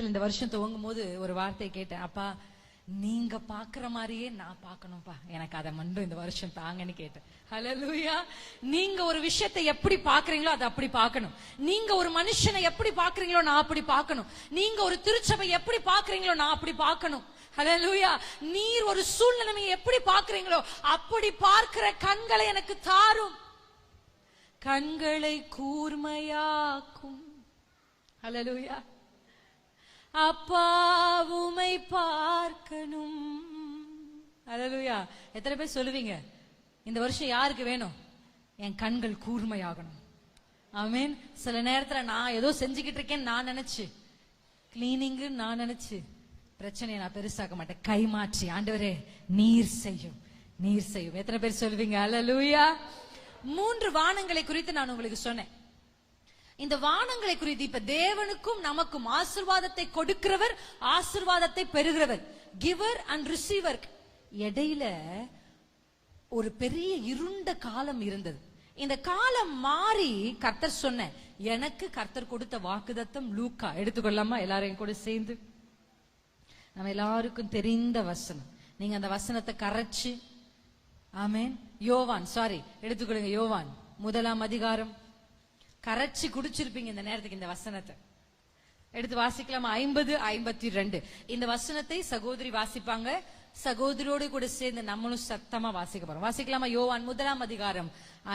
நேரத்துல இந்த வருஷம் துவங்கும் போது ஒரு வார்த்தையை கேட்டேன். அப்பா நீங்க பாக்குற மாதிரியே நான் பாக்கணும்ப்பா. எனக்கு அதை மட்டும் இந்த வருஷம் தாங்கன்னு கேட்டேன். ஹalleluya. நீங்க ஒரு விஷயத்தை எப்படி பாக்குறீங்களோ அதை அப்படி பார்க்கணும் நீங்க ஒரு மனுஷனை எப்படி பாக்குறீங்களோ நான் அப்படி பார்க்கணும் நீங்க ஒரு திருச்சபை எப்படி பாக்குறீங்களோ நான் அப்படி பார்க்கணும் லூயா நீர் ஒரு சூழ்நிலையை எப்படி பாக்குறீங்களோ அப்படி பார்க்கிற கண்களை எனக்கு தாரும். கண்களை கூர்மையாக்கும். ஹalleluya. அப்பா உமை பார்க்கணும். ஹalleluya. எத்தனை பேர் சொல்லுவீங்க? இந்த வருஷம் யாருக்கு வேணும்? என் கண்கள் கூர்மையாகணும். ஆமென். சில நேரத்துல நான் ஏதோ செஞ்சுக்கிட்டு இருக்கேன்னு நான் நினைச்சு கிளீனிங்கு நான் நினைச்சு பிரச்சனையை நான் பெருசாக்க மாட்டேன். கைமாற்றி ஆண்டவரே நீர் செய்யும். நீர் செய்யும். எத்தனை பேர் சொல்லுவீங்க? அல்லேலூயா மூன்று வானங்களை குறித்து நான் உங்களுக்கு சொன்னேன். இந்த வானங்களை குறித்து இப்ப தேவனுக்கும் நமக்கும் ஆசிர்வாதத்தை கொடுக்கிறவர் ஆசிர்வாதத்தை பெறுகிறவர். கிவர் அண்ட் ரிசீவர் இடையில ஒரு பெரிய இருண்ட காலம் இருந்தது. இந்த காலம் மாறி கர்த்தர் சொன்ன எனக்கு கர்த்தர் கொடுத்த வாக்குதத்தம் லூக்கா. எடுத்துக்கொள்ளாமா? எல்லாரையும் கூட சேர்ந்து. நம்ம எல்லாருக்கும் தெரிந்த வசனம். நீங்க அந்த வசனத்தை கரைச்சு. ஆமேன். யோவான் சாரி எடுத்துக்கொள்ளுங்க. யோவான் முதலாம் அதிகாரம் கரைச்சு குடிச்சிருப்பீங்க இந்த நேரத்துக்கு இந்த வசனத்தை. எடுத்து வாசிக்கலாமா? ஐம்பது ஐம்பத்தி ரெண்டு இந்த வசனத்தை சகோதரி வாசிப்பாங்க. சகோதரியோடு கூட சேர்ந்து நம்மளும் சத்தமா வாசிக்க போறோம். வாசிக்கலாமா? யோவான் முதலாம் அதிகாரம்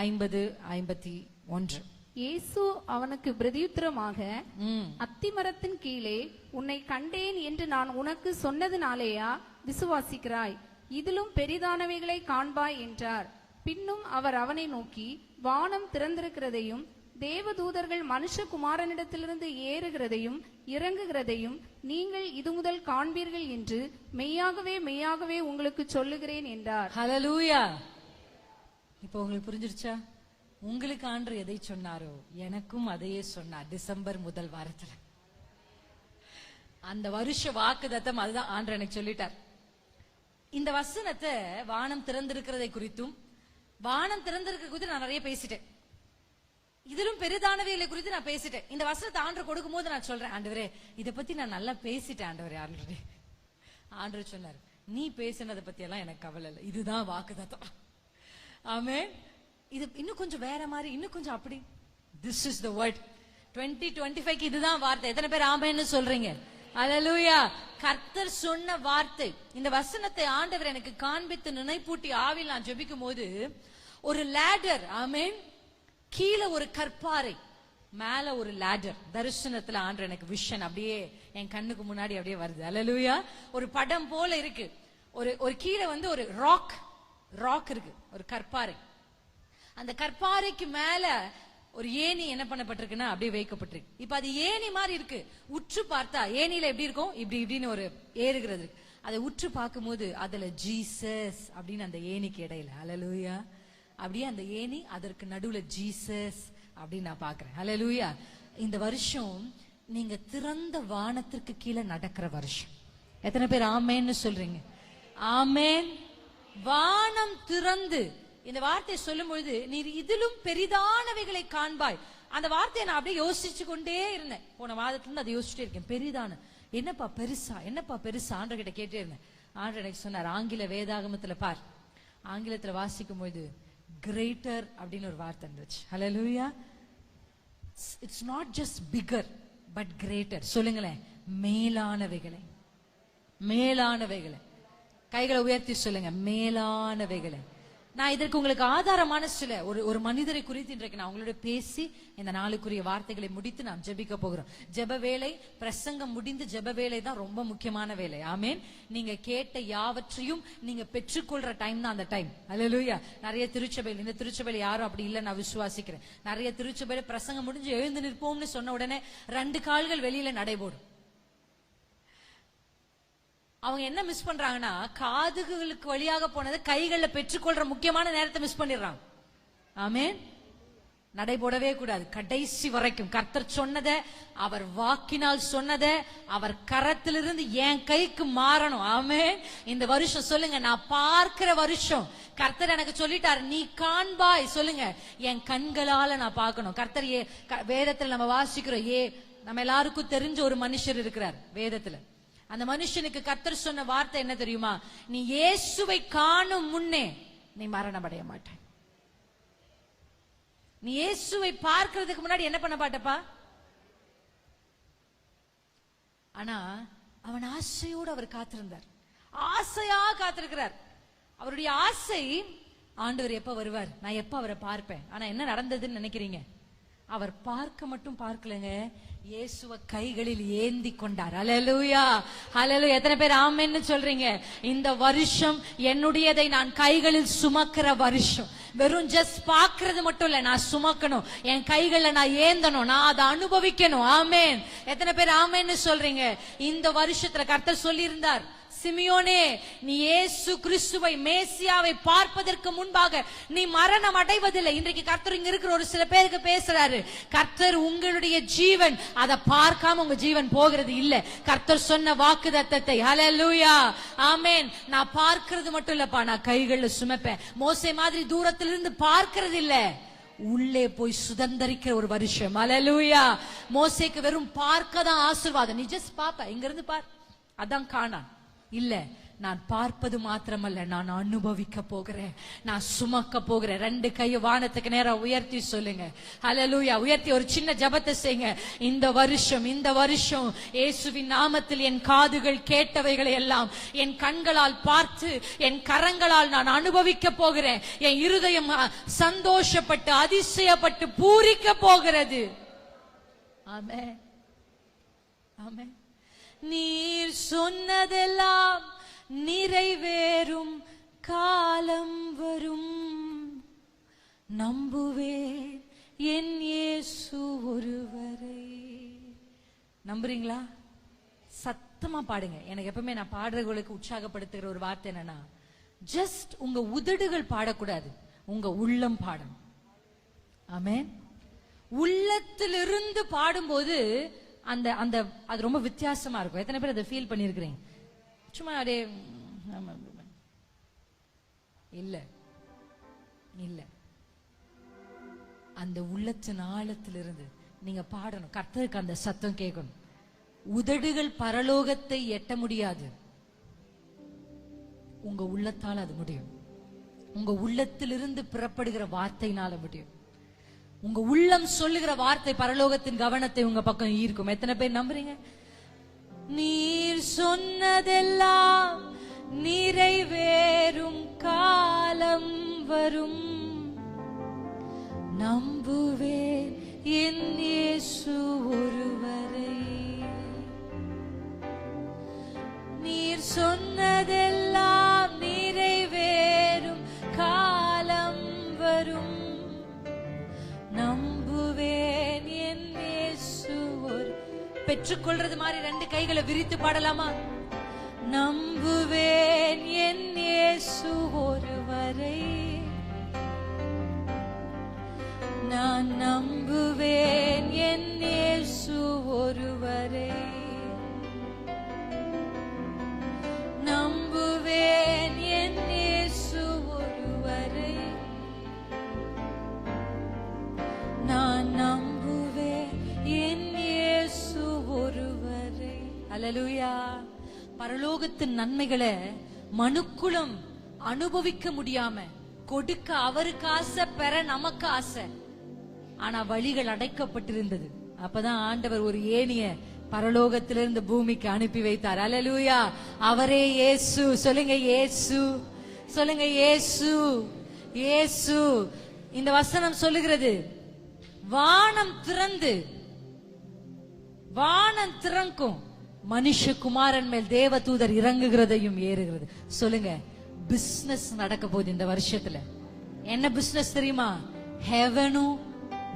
ஐம்பது ஐம்பத்தி ஒன்று. இயேசு அவனுக்கு பிரதியுத்தரமாக அத்திமரத்தின் கீழே உன்னை கண்டேன் என்று நான் உனக்கு சொன்னதினாலேயா விசுவாசிக்கிறாய்? இதிலும் பெரிதானவைகளை காண்பாய் என்றார். பின்னும் அவர் அவனை நோக்கி வானம் திறந்திருக்கிறதையும் தேவதூதர்கள் மனுஷகுமாரனிடத்திலிருந்து ஏறுகிறதையும் இறங்குகிறதையும் நீங்கள் இது முதல் காண்பீர்கள் என்று மெய்யாகவே மெய்யாகவே உங்களுக்கு சொல்லுகிறேன் என்றார். ஹலலூயா இப்போ உங்களுக்கு புரிஞ்சிருச்சா? உங்களுக்கு ஆண்டு எதை சொன்னாரோ? எனக்கும் அதையே சொன்னார் டிசம்பர் முதல் வாரத்துல. அந்த வருஷ வாக்குதத்தம் அதுதான் ஆண்டு எனக்கு சொல்லிட்டார். இந்த வசனத்தை வானம் திறந்திருக்கிறதை குறித்தும் வானம் திறந்திருக்க குறித்து நான் நிறைய பேசிட்டேன். இதிலும் பெரிதானவைகளை குறித்து நான் பேசிட்டேன். இந்த வசனத்தை ஆண்டு கொடுக்கும் போது நான் சொல்றேன் ஆண்டவரே இதை பத்தி நான் நல்லா பேசிட்டேன் ஆண்டவரே ஆல்ரெடி ஆண்டவர் சொன்னார் நீ பேசினதை பத்தி எல்லாம் எனக்கு கவலை இல்லை. இதுதான் வாக்குதத்தம் ஆமே இது இன்னும் கொஞ்சம் வேற மாதிரி இன்னும் கொஞ்சம் அப்படி. This is the word twenty twenty five இதுதான் வார்த்தை. எத்தனை பேர் ஆமேன்னு சொல்றீங்க? அலலூயா கர்த்தர் சொன்ன வார்த்தை. இந்த வசனத்தை ஆண்டவர் எனக்கு காண்பித்து நினைப்பூட்டி ஆவில் நான் ஜெபிக்கும் போது ஒரு லேடர் ஆமேன் கீழே ஒரு கற்பாறை மேல ஒரு லேடர் தரிசனத்துல ஆண்டு எனக்கு விஷன் அப்படியே என் கண்ணுக்கு முன்னாடி அப்படியே வருது. அலலுயா ஒரு படம் போல இருக்கு. ஒரு ஒரு கீழே வந்து ஒரு ராக் ராக் இருக்கு. ஒரு கற்பாறை. அந்த கற்பாறைக்கு மேல ஒரு ஏணி என்ன பண்ணப்பட்டிருக்குன்னா அப்படியே வைக்கப்பட்டிருக்கு. இப்ப அது ஏணி மாதிரி இருக்கு. உற்று பார்த்தா ஏணியில எப்படி இருக்கும்? இப்படி இப்படின்னு ஒரு ஏறுகிறது அதை உற்று பார்க்கும்போது அதுல ஜீசஸ் அப்படின்னு அந்த ஏணிக்கு இடையில. அலலுயா அப்படியே அந்த ஏணி அதற்கு நடுவுல ஜீசஸ் அப்படின்னு நான் பாக்குறேன் லூயா இந்த வருஷம் நீங்க திறந்த வானத்திற்கு கீழே நடக்கிற வருஷம். எத்தனை பேர் ஆமேன்னு சொல்றீங்க? ஆமேன். வானம் திறந்து. இந்த வார்த்தையை சொல்லும் பொழுது நீ இதிலும் பெரிதானவைகளை காண்பாய். அந்த வார்த்தையை நான் அப்படியே யோசிச்சு கொண்டே இருந்தேன். போன வாரத்துல இருந்து அதை யோசிச்சுட்டே இருக்கேன். பெரிதான. என்னப்பா பெருசா? என்னப்பா பெருசா? ஆண்டர் கிட்ட கேட்டே இருந்தேன். ஆண்டர் எனக்கு சொன்னார் ஆங்கில வேதாகமத்துல பார். ஆங்கிலத்துல வாசிக்கும் போது கிரேட்டர் அப்படின்னு ஒரு வார்த்தை இருந்துச்சு. ஹalleluya it's not just bigger but greater சொல்லுங்களேன். மேலானவைகளை. மேலானவைகளை. கைகளை உயர்த்தி சொல்லுங்க. மேலானவைகளை. நான் இதற்கு உங்களுக்கு ஆதாரமான சில ஒரு ஒரு மனிதரை குறித்து இன்றைக்கு நான் உங்களோட பேசி இந்த நாளுக்குரிய வார்த்தைகளை முடித்து நாம் ஜெபிக்க போகிறோம். ஜெப வேலை பிரசங்கம் முடிந்து ஜெப வேலை தான் ரொம்ப முக்கியமான வேலை ஆமேன். நீங்க கேட்ட யாவற்றையும் நீங்க பெற்றுக்கொள்ற டைம் தான் அந்த டைம் அல்லா நிறைய திருச்சபையில் இந்த திருச்சபையில் யாரும் அப்படி இல்லை நான் விசுவாசிக்கிறேன். நிறைய திருச்சபையில பிரசங்கம் முடிஞ்சு எழுந்து நிற்போம்னு சொன்ன உடனே ரெண்டு கால்கள் வெளியில நடைபோடும் அவங்க என்ன மிஸ் பண்றாங்கன்னா காதுகளுக்கு வழியாக போனது கைகளில் பெற்றுக்கொள்ற முக்கியமான நேரத்தை மிஸ் பண்ணிடுறாங்க. ஆமே நடை போடவே கூடாது. கடைசி வரைக்கும். கர்த்தர் சொன்னதை அவர் வாக்கினால் சொன்னதை அவர் கரத்திலிருந்து என் கைக்கு மாறணும். ஆமே இந்த வருஷம் சொல்லுங்க நான் பார்க்கிற வருஷம். கர்த்தர் எனக்கு சொல்லிட்டார் நீ காண்பாய். சொல்லுங்க என் கண்களால நான் பார்க்கணும். கர்த்தர் ஏ க- வேதத்துல நம்ம வாசிக்கிறோம் ஏ நம்ம எல்லாருக்கும் தெரிஞ்ச ஒரு மனுஷர் இருக்கிறார் வேதத்துல. அந்த மனுஷனுக்கு கத்தர் சொன்ன வார்த்தை என்ன தெரியுமா? நீ இயேசுவை காணும் முன்னே நீ மரணம் அடைய மாட்ட நீ இயேசுவை பார்க்கறதுக்கு முன்னாடி என்ன பண்ண மாட்டப்பா? ஆனா அவன் ஆசையோடு அவர் காத்திருந்தார். ஆசையா காத்திருக்கிறார். அவருடைய ஆசை ஆண்டவர் எப்ப வருவார்? நான் எப்ப அவரை பார்ப்பேன்? ஆனா என்ன நடந்ததுன்னு நினைக்கிறீங்க? அவர் பார்க்க மட்டும் பார்க்கலங்க. இயேசுவ கைகளில் ஏந்தி கொண்டார். அலலுயா அலலு எத்தனை பேர் ஆமென்னு சொல்றீங்க. இந்த வருஷம் என்னுடையதை நான் கைகளில் சுமக்கிற வருஷம். வெறும் ஜஸ்ட் பாக்குறது மட்டும் இல்ல நான் சுமக்கணும். என் கைகளில் நான் ஏந்தணும் நான் அதை அனுபவிக்கணும். ஆமேன் எத்தனை பேர் ஆமேன்னு சொல்றீங்க. இந்த வருஷத்துல கர்த்தர் சொல்லியிருந்தார் சிமியோனே நீ ஏசு கிறிஸ்துவை மேசியாவை பார்ப்பதற்கு முன்பாக நீ மரணம் அடைவதில்லை. இன்றைக்கு கர்த்தர் இங்க இருக்கிற ஒரு சில பேருக்கு பேசுறாரு. கர்த்தர் உங்களுடைய ஜீவன் அதை பார்க்காம உங்க ஜீவன் போகிறது இல்ல. கர்த்தர் சொன்ன வாக்கு தத்தத்தை ஹலலூயா ஆமேன். நான் பார்க்கிறது மட்டும் இல்லப்பா நான் கைகள்ல சுமப்பேன். மோசை மாதிரி தூரத்திலிருந்து பார்க்கிறது இல்ல. உள்ளே போய் சுதந்திரிக்கிற ஒரு வருஷம். அலலூயா மோசைக்கு வெறும் பார்க்க தான் ஆசீர்வாதம். நீ ஜஸ்ட் பாப்ப இங்க இருந்து பார். அதான் காணான். இல்ல நான் பார்ப்பது மாத்திரமல்ல நான் அனுபவிக்க போகிறேன். நான் சுமக்க போகிறேன். ரெண்டு கையை வானத்துக்கு நேரம் உயர்த்தி சொல்லுங்க. அலலூயா உயர்த்தி ஒரு சின்ன ஜபத்தை செய்யுங்க. இந்த வருஷம் இந்த வருஷம் இயேசுவின் நாமத்தில் என் காதுகள் கேட்டவைகளை எல்லாம் என் கண்களால் பார்த்து என் கரங்களால் நான் அனுபவிக்க போகிறேன். என் இருதயம் சந்தோஷப்பட்டு அதிசயப்பட்டு பூரிக்க போகிறது. ஆமே ஆமே நீர் சொன்னதெல்லாம் நிறைவேறும் காலம் வரும். நம்புவேன் என் இயேசு ஒருவரை. நம்புறீங்களா? சத்தமா பாடுங்க. எனக்கு எப்பவுமே நான் பாடுறவங்களுக்கு உற்சாகப்படுத்துகிற ஒரு வார்த்தை என்னன்னா ஜஸ்ட் உங்க உதடுகள் பாடக்கூடாது உங்க உள்ளம் பாடணும். ஆமே உள்ளத்திலிருந்து பாடும்போது அந்த அந்த அது ரொம்ப வித்தியாசமா இருக்கும். எத்தனை பேர் அதை ஃபீல் பண்ணியிருக்கிறீங்க சும்மா அப்படியே ம், இல்லை இல்ல. இல்ல. அந்த உள்ளத்தின் ஆழத்திலிருந்து நீங்க பாடணும். கர்த்தருக்கு அந்த சத்தம் கேட்கணும். உதடுகள் பரலோகத்தை எட்ட முடியாது. உங்க உள்ளத்தால் அது முடியும். உங்க உள்ளத்திலிருந்து புறப்படுகிற வார்த்தையினால முடியும். உங்க உள்ளம் சொல்லுகிற வார்த்தை பரலோகத்தின் கவனத்தை உங்க பக்கம் ஈர்க்கும். எத்தனை பேர் நம்புறீங்க? நீர் சொன்னதெல்லாம் நிறைவேறும் காலம் வரும். நம்புவேன் என் இயேசு ஒருவரை. நீர் சொன்ன பெற்றுக்கொள்றது மாதிரி ரெண்டு கைகளை விரித்து பாடலாமா? நம்புவேன் என் இயேசு ஒருவரை. நான் நம்புவேன் பரலோகத்தின் நன்மைகளை மனுக்குளம் அனுபவிக்க முடியாம கொடுக்க அவருக்கு ஆசை பெற நமக்கு ஆசை. ஆனா வழிகள் அடைக்கப்பட்டிருந்தது. அப்பதான் ஆண்டவர் ஒரு ஏனிய பரலோகத்திலிருந்து பூமிக்கு அனுப்பி வைத்தார். அலலூயா அவரே இயேசு. சொல்லுங்க இயேசு. சொல்லுங்க இயேசு. இயேசு. இந்த வசனம் சொல்லுகிறது வானம் திறந்து வானம் திறக்கும். மனுஷகுமாரன் மேல் தேவதூதர் இறங்குகிறதையும் ஏறுகிறது. சொல்லுங்க பிசினஸ் நடக்க போகுது இந்த வருஷத்துல. என்ன பிசினஸ் தெரியுமா? ஹெவனும்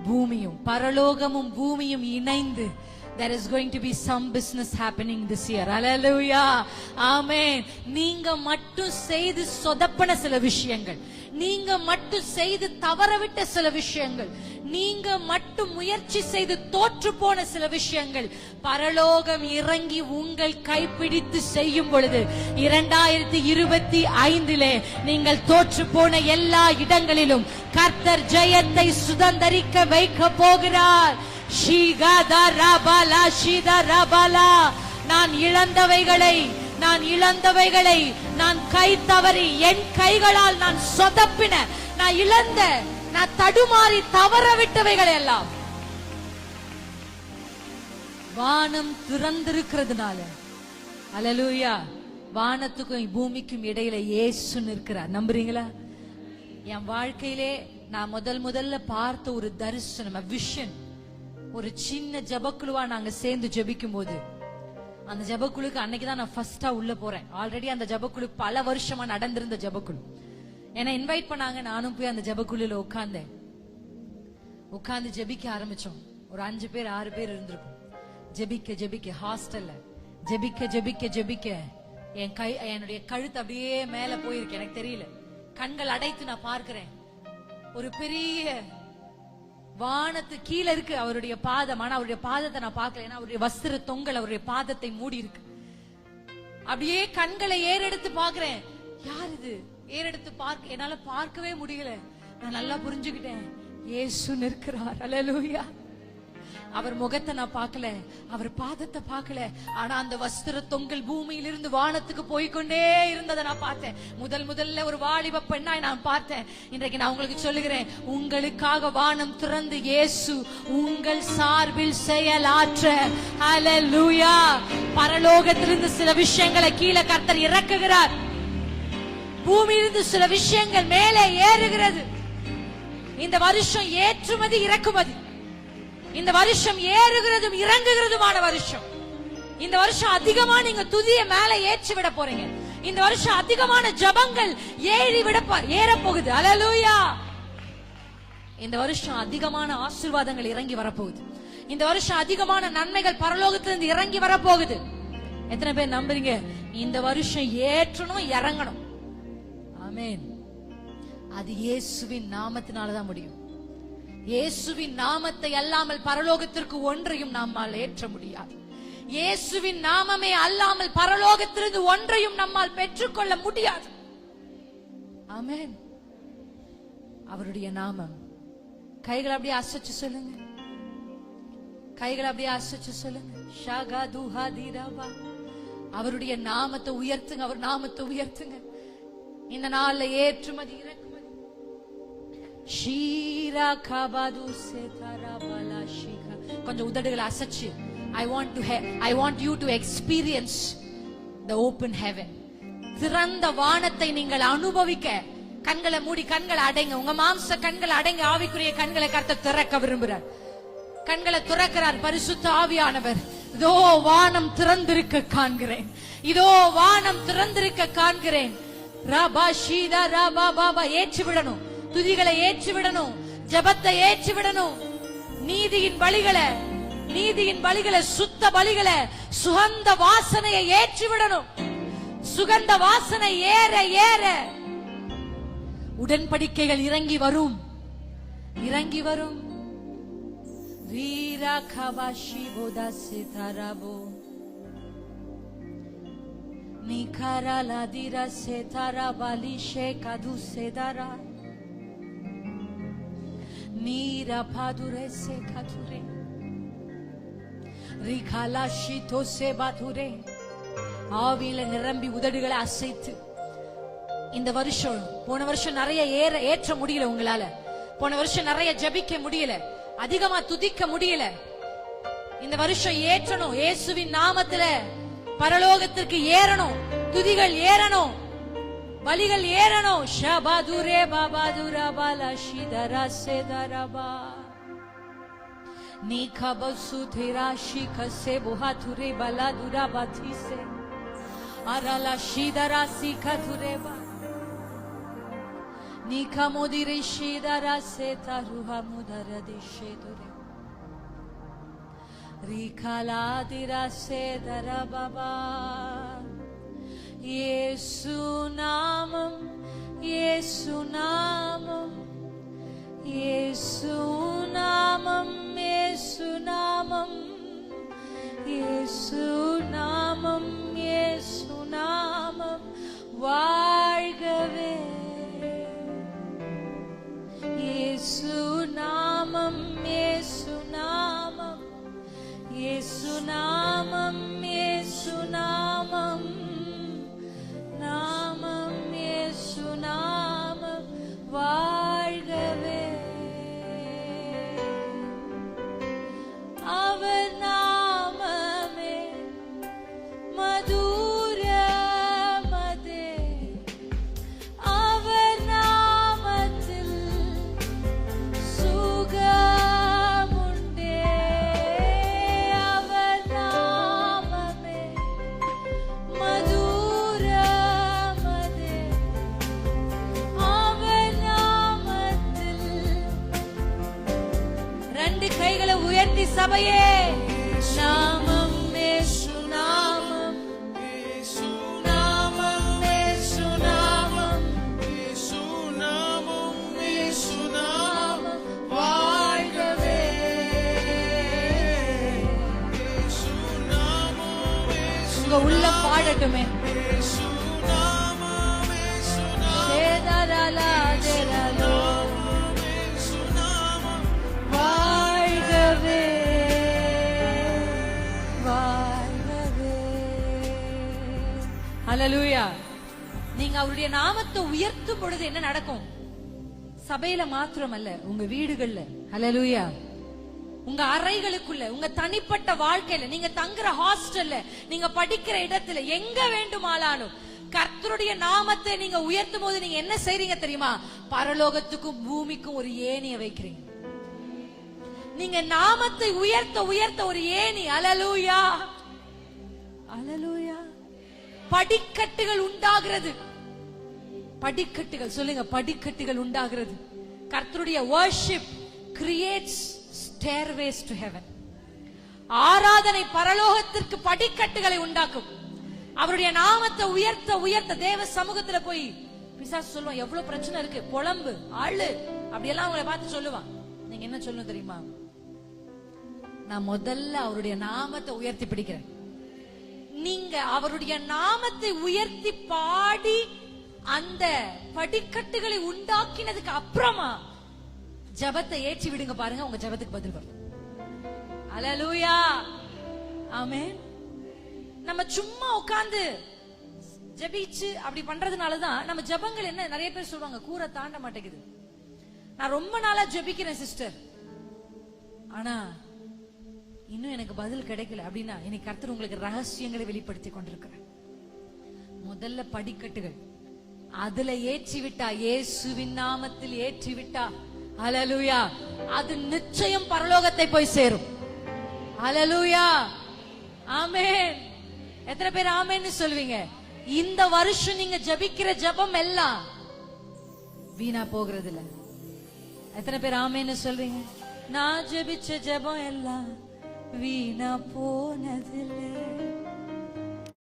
பூமியும் பரலோகமும் பூமியும் இணைந்து there is going to be some business happening this year. Hallelujah. Amen. நீங்க மட்டும் செய்து சொதப்பன சில விஷயங்கள். நீங்க மட்டும் செய்து தவறவிட்ட சில விஷயங்கள். நீங்க மட்டும் முயற்சி செய்து தோற்று போன சில விஷயங்கள். பரலோகம் இறங்கி உங்கள் கைப்பிடித்து செய்யும் பொழுது இரண்டாயிரத்தி இருபத்தி ஐந்திலே நீங்கள் தோற்று போன எல்லா இடங்களிலும் கர்த்தர் ஜெயத்தை சுதந்தரிக்க வைக்க போகிறார். நான் இழந்தவைகளை நான் இழந்தவைகளை நான் கை தவறி என் கைகளால் நான் சொதப்பின நான் இழந்த நான் தடுமாறி தவற விட்டவைகள் எல்லாம் வானம் திறந்திருக்கிறதுனால. அலலூயா. வானத்துக்கும் பூமிக்கும் இடையில ஏசுன்னு நிற்கிறார். நம்புறீங்களா? என் வாழ்க்கையிலே நான் முதல் முதல்ல பார்த்த ஒரு தரிசனம் விஷன் ஒரு சின்ன ஜபக்குழுவா நாங்க சேர்ந்து ஜபிக்கும் போது அந்த ஜபக்குழுக்கு அன்னைக்குதான் நான் ஃபர்ஸ்டா உள்ள போறேன். ஆல்ரெடி அந்த ஜபக்குழு பல வருஷமா நடந்திருந்த ஜபக்குழு. என்னை இன்வைட் பண்ணாங்க நானும் போய் அந்த ஜபக்குழுல உட்கார்ந்தேன் உட்கார்ந்து ஜெபிக்க ஆரம்பிச்சோம். ஒரு அஞ்சு பேர் ஆறு பேர் இருந்திருக்கும் ஜெபிக்க ஜெபிக்க ஹாஸ்டல்ல ஜெபிக்க ஜெபிக்க ஜெபிக்க. என் கை என்னுடைய கழுத்து அப்படியே மேல போயிருக்கு எனக்கு தெரியல. கண்கள் அடைத்து நான் பார்க்கிறேன். ஒரு பெரிய வானத்து கீழே இருக்கு அவருடைய பாதம். ஆனா அவருடைய பாதத்தை நான் பார்க்கல. ஏன்னா அவருடைய வஸ்திர தொங்கல் அவருடைய பாதத்தை மூடி இருக்கு. அப்படியே கண்களை ஏறெடுத்து பாக்குறேன் யார் இது? ஏறெடுத்து பார்க்க என்னால பார்க்கவே முடியல. நான் நல்லா புரிஞ்சுக்கிட்டேன். ஏசு நிற்கிறார். அலலூயா அவர் முகத்தை நான் பார்க்கல. அவர் பாதத்தை பார்க்கல. ஆனா அந்த வஸ்திர தொங்கல் பூமியிலிருந்து வானத்துக்கு போய்க்கொண்டே இருந்ததை நான் பார்த்தேன். முதல் முதல்ல ஒரு வாலிப பெண்ணாய் நான் பார்த்தேன். இன்றைக்கு நான் உங்களுக்கு சொல்லுகிறேன் உங்களுக்காக வானம் திறந்து இயேசு உங்கள் சார்பில் செயலாற்ற. அல்லேலூயா பரலோகத்திலிருந்து சில விஷயங்களை கீழே கர்த்தர் இறக்குகிறார். பூமியிலிருந்து சில விஷயங்கள் மேலே ஏறுகிறது. இந்த வருஷம் ஏற்றுமதி இறக்குமதி. இந்த வருஷம் ஏறுகிறதும் இறங்குகிறதுமான வருஷம். இந்த வருஷம் அதிகமா நீங்க துதிய மேல ஏற்றி விட போறீங்க. இந்த வருஷம் அதிகமான ஜபங்கள் ஏறி விட ஏற போகுது அலலூயா இந்த வருஷம் அதிகமான ஆசீர்வாதங்கள் இறங்கி வரப்போகுது. இந்த வருஷம் அதிகமான நன்மைகள் பரலோகத்திலிருந்து இறங்கி வரப்போகுது. எத்தனை பேர் நம்புறீங்க? இந்த வருஷம் ஏற்றணும் இறங்கணும். அது இயேசுவின் நாமத்தினாலதான் முடியும். இயேசுவின் நாமத்தை அல்லாமல் பரலோகத்திற்கு ஒன்றையும் நம்மால் ஏற்ற முடியாது. இயேசுவின் நாமமே அல்லாமல் பரலோகத்திலிருந்து ஒன்றையும் நம்மால் பெற்றுக்கொள்ள முடியாது. ஆமென். அவருடைய நாமம். கைகளை அப்படியே அசைச்சு சொல்லுங்க. கைகளை அப்படியே அசைச்சு சொல்லுங்க. ஷாகா துஹா தீராபா. அவருடைய நாமத்தை உயர்த்துங்க. அவர் நாமத்தை உயர்த்துங்க. இந்த நாள்ல ஏற்றுமதி இறக்குமதி. ஷீரா கபாது சேதாரா ஷீகா. கொஞ்சம் உதடுகளை அசைச்சு. I want to I want you to experience the open heaven திறந்த வானத்தை நீங்கள் அனுபவிக்க. கண்களை மூடி கண்களை அடைங்க. உங்க மாம்ச கண்களை அடைங்க. ஆவிக்குரிய கண்களை கர்த்தர் திறக்க விரும்புறார். கண்களை துறக்கிறார் பரிசுத்த ஆவியானவர். இதோ வானம் திறந்திருக்க காண்கிறேன். இதோ வானம் திறந்திருக்க காண்கிறேன். ஏற்றி விடணும். துதிகளை ஏற்றி விடணும். ஜபத்தை ஏற்றி விடணும். நீதியின் பலிகளை நீதியின் பலிகளை சுத்த பலிகளை சுகந்த வாசனையை ஏற்றி விடணும். சுகந்த வாசனை ஏற ஏற. உடன்படிக்கைகள் இறங்கி வரும். இறங்கி வரும். வீரா கபாஷி போதா சிதாராபோ Mikara la dira setara balishe kadu sedara. Nira padure se kature. Rikala shito se bature. ஆவியில நிரம்பி உதடுகளை அசைத்து இந்த வருஷம் போன வருஷம் நிறைய ஏற ஏற்ற முடியல உங்களால போன வருஷம் நிறைய ஜபிக்க முடியல அதிகமா துதிக்க முடியல இந்த வருஷம் ஏற்றணும் இயேசுவின் நாமத்துல பரலோகத்திற்கு ஏறணும் துதிகள் ஏறணும் பலிகள் ஏறணும் ஷபாதுரே பாபாதுரா Bala ஷிதரா சேதரபா Nika basu thera shika se buhature bala dura bathi se arala shidara sika thureba Nika modire రీఖలాదిరాశేదర బాబా ఏసునామం ఏసునామం ఏసునామం ఏసునామం ఏసునామం ఏసునామం వాడు உங்க உள்ள பாடட்டுமே. வாழ்கவே வாழ்கவே. ஹalleluya நீங்க அவருடைய நாமத்தை உயர்த்தும் பொழுது என்ன நடக்கும்? சபையில மாத்திரமல்ல உங்க வீடுகள்ல. ஹalleluya உங்க அறைகளுக்குள்ள உங்க தனிப்பட்ட வாழ்க்கையில நீங்க தங்குற ஹாஸ்டல்ல நீங்க படிக்கிற இடத்துல எங்க வேண்டுமானாலும் கர்த்தருடைய நாமத்தை நீங்க உயர்த்தும் போது நீங்க என்ன செய்றீங்க தெரியுமா? பரலோகத்துக்கும் பூமிக்கும் ஒரு ஏணிய வைக்கிறீங்க. நீங்க நாமத்தை உயர்த்த உயர்த்த ஒரு ஏணி. அலலூயா. அலலூயா. படிக்கட்டுகள் உண்டாகிறது. படிக்கட்டுகள் சொல்லுங்க படிக்கட்டுகள் உண்டாகிறது. கர்த்தருடைய worship creates stairways to heaven ஆராதனை பரலோகத்திற்கு படிக்கட்டுகளை உண்டாக்கும். அவருடைய நாமத்தை உயர்த்த உயர்த்த தேவ சமூகத்துல போய் பிசாசு சொல்லுவான் எவ்வளவு பிரச்சனை இருக்கு? புலம்பு அப்படி அப்படியெல்லாம் அவங்களை பார்த்து சொல்லுவான். நீங்க என்ன சொல்லணும் தெரியுமா? நான் முதல்ல அவருடைய நாமத்தை உயர்த்தி பிடிக்கிறேன். நீங்க அவருடைய நாமத்தை உயர்த்தி பாடி அந்த படிக்கட்டுகளை உண்டாக்கினதுக்கு அப்புறமா ஜெபத்தை ஏற்றி விடுங்க பாருங்க உங்க ஜெபத்துக்கு பதில் வரும். அலலூயா ஆமே நம்ம சும்மா உட்கார்ந்து ஜெபிச்சு அப்படி பண்றதுனாலதான் நம்ம ஜெபங்கள் என்ன நிறைய பேர் சொல்லுவாங்க கூரை தாண்ட மாட்டேங்குது. நான் ரொம்ப நாளா ஜெபிக்கிறேன் சிஸ்டர் ஆனா இன்னும் எனக்கு பதில் கிடைக்கல அப்படின்னா இன்னைக்கு கர்த்தர் உங்களுக்கு ரகசியங்களை வெளிப்படுத்தி கொண்டிருக்கிறேன் முதல்ல படிக்கட்டுகள். அதுல ஏற்றி விட்டா இயேசுவின் நாமத்தில் ஏற்றி விட்டா அலலுயா அது நிச்சயம் பரலோகத்தை போய் சேரும். அலலுயா ஆமேன் எத்தனை பேர் ஆமேன்னு சொல்வீங்க? இந்த வருஷம் நீங்க ஜெபிக்கிற ஜெபம் எல்லாம் வீணா போகிறது இல்ல எத்தனை பேர் ஆமேன்னு சொல்றீங்க நான் ஜெபிச்ச ஜெபம் எல்லாம் வீணா போனதில்லை.